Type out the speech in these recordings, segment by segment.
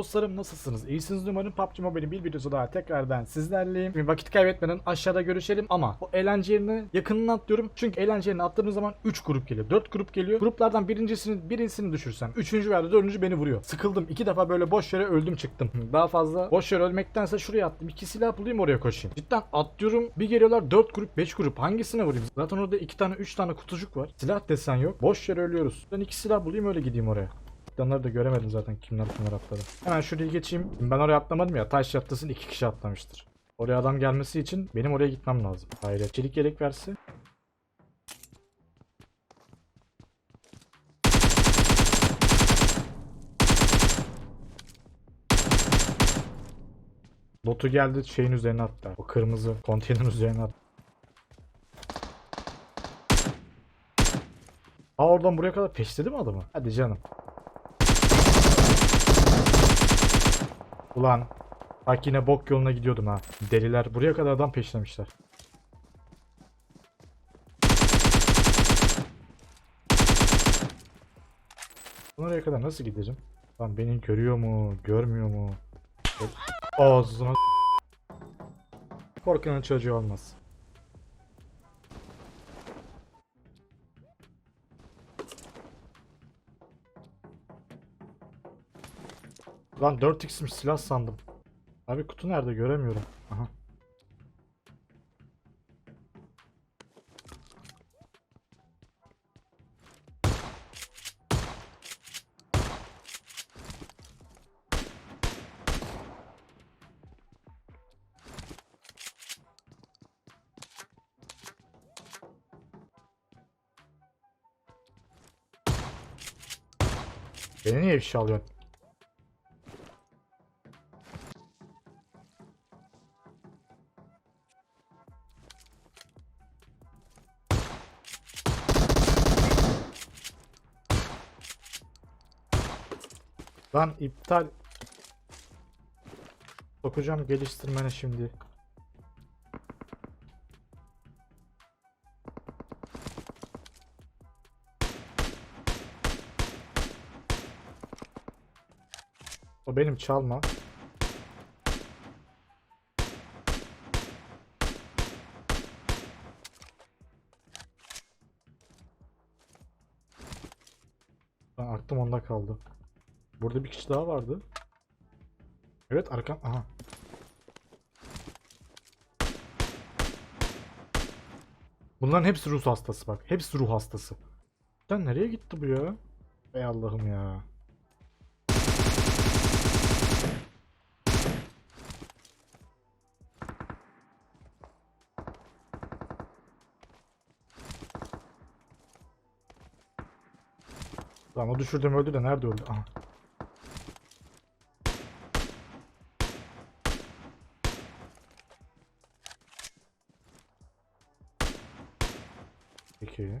dostlarım nasılsınız? İyisiniz umarım PUBG Mobile'in bir videosu daha tekrardan sizlerleyim. Şimdi vakit kaybetmeden aşağıda görüşelim ama o eğlence yerine yakınını atlıyorum. Çünkü eğlence yerine attığımız zaman 3 grup geliyor. 4 grup geliyor. Gruplardan birincisini birincisini düşürsem 3. veya 4. beni vuruyor. Sıkıldım. 2 defa böyle boş yere öldüm çıktım. Daha fazla boş yere ölmektense şuraya attım. 2 silah bulayım oraya koşayım. Cidden atlıyorum. Bir geliyorlar 4 grup 5 grup. Hangisine vurayım? Zaten orada 2 tane 3 tane kutucuk var. Silah desen yok. Boş yere ölüyoruz. Ben 2 silah bulayım öyle gideyim oraya. Onları da göremedim zaten kimler kimler atladı. Hemen şuraya geçeyim. Ben oraya atlamadım ya. Taş yattasın iki kişi atlamıştır. Oraya adam gelmesi için benim oraya gitmem lazım. Hayret. Çelik yelek verse. Botu geldi şeyin üzerine attı. O kırmızı konteynerin üzerine attı. Aa oradan buraya kadar peşledi mi adamı? Hadi canım. Ulan. Bak yine bok yoluna gidiyordum ha. Deliler. Buraya kadar adam peşlemişler. Oraya kadar nasıl gideceğim? Lan beni görüyor mu? Görmüyor mu? Ağzına Korkanın çocuğu olmaz. Lan 4x'miş silah sandım. Abi kutu nerede göremiyorum. Aha. Beni niye ifşa alıyorsun? Lan iptal. Sokacağım geliştirmene şimdi. O benim çalma. Aklım onda kaldı. Burada bir kişi daha vardı. Evet arkam. Aha. Bunların hepsi ruh hastası bak. Hepsi ruh hastası. Sen nereye gitti bu ya? Ey Allah'ım ya. Lan o düşürdüm öldü de nerede öldü? Aha. Peki.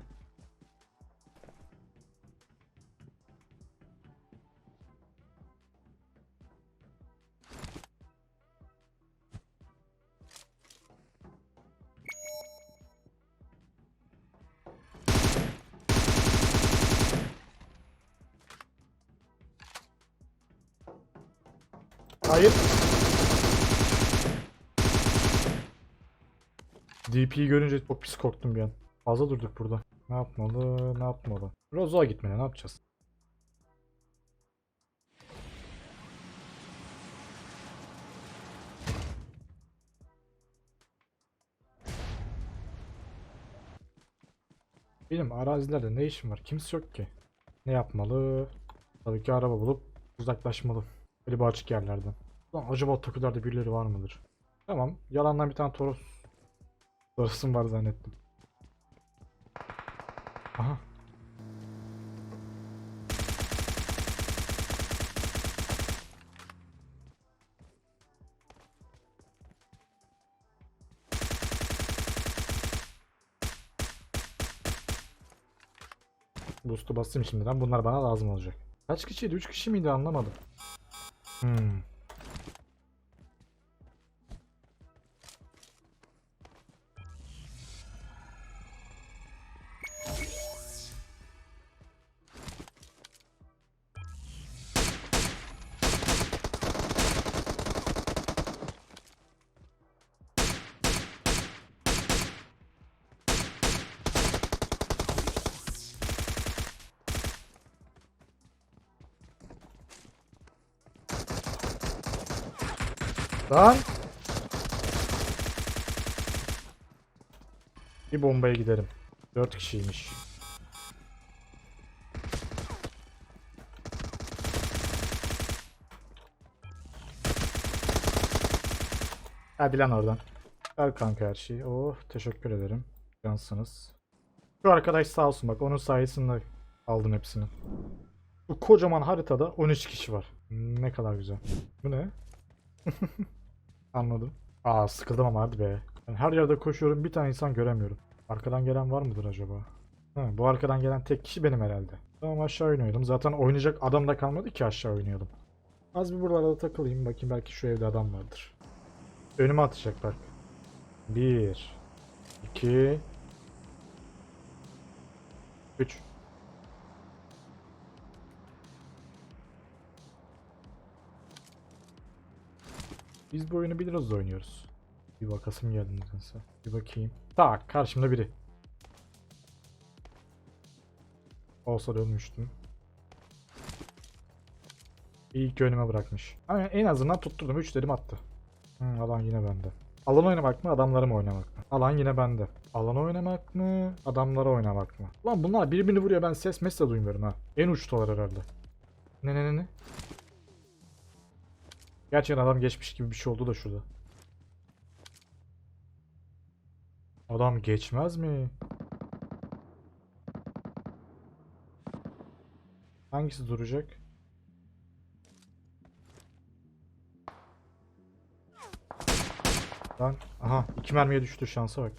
Hayır. DP'yi görünce çok pis korktum bir an. Fazla durduk burada. Ne yapmalı, ne yapmalı? Rozo'ya gitmeli, ne yapacağız? Benim arazilerde ne işim var? Kimse yok ki. Ne yapmalı? Tabii ki araba bulup uzaklaşmalı. Böyle bu açık yerlerden. Lan acaba takılarda birileri var mıdır? Tamam. Yalandan bir tane Toros. Toros'um var zannettim. Aha. Boost'u basayım şimdiden. Bunlar bana lazım olacak. Kaç kişiydi? 3 kişi miydi anlamadım. Hmm. Lan. Bir bombaya giderim. 4 kişiymiş. Hadi lan oradan. Ver kanka her şeyi. Oh teşekkür ederim. Cansınız. Şu arkadaş sağ olsun bak onun sayesinde aldım hepsini. Bu kocaman haritada 13 kişi var. Ne kadar güzel. Bu ne? Anladım. Aa sıkıldım ama hadi be. Ben her yerde koşuyorum bir tane insan göremiyorum. Arkadan gelen var mıdır acaba? Ha, bu arkadan gelen tek kişi benim herhalde. Tamam aşağı oynayalım. Zaten oynayacak adam da kalmadı ki aşağı oynayalım. Az bir buralarda takılayım. Bakayım belki şu evde adam vardır. Önüme atacak bak. Bir. iki, Üç. Biz bu oyunu biliriz oynuyoruz. Bir bakasım geldi nedense. Bir bakayım. Tak karşımda biri. Olsa dönmüştüm. İyi ki önüme bırakmış. Ama en azından tutturdum. 3 dedim attı. Hı, alan yine bende. Alan oynamak mı, adamları mı oynamak mı? Alan yine bende. Alan oynamak mı, adamları oynamak mı? Lan bunlar birbirini vuruyor ben ses mes de duymuyorum ha. En uçtalar herhalde. Ne ne ne ne? Gerçekten adam geçmiş gibi bir şey oldu da şurada. Adam geçmez mi? Hangisi duracak? Lan aha iki mermiye düştü şansa bak.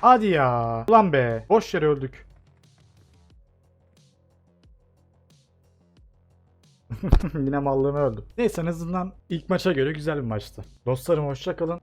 Hadi ya. Ulan be. Boş yere öldük. Yine mallığına öldüm. Neyse en azından ilk maça göre güzel bir maçtı. Dostlarım hoşça kalın.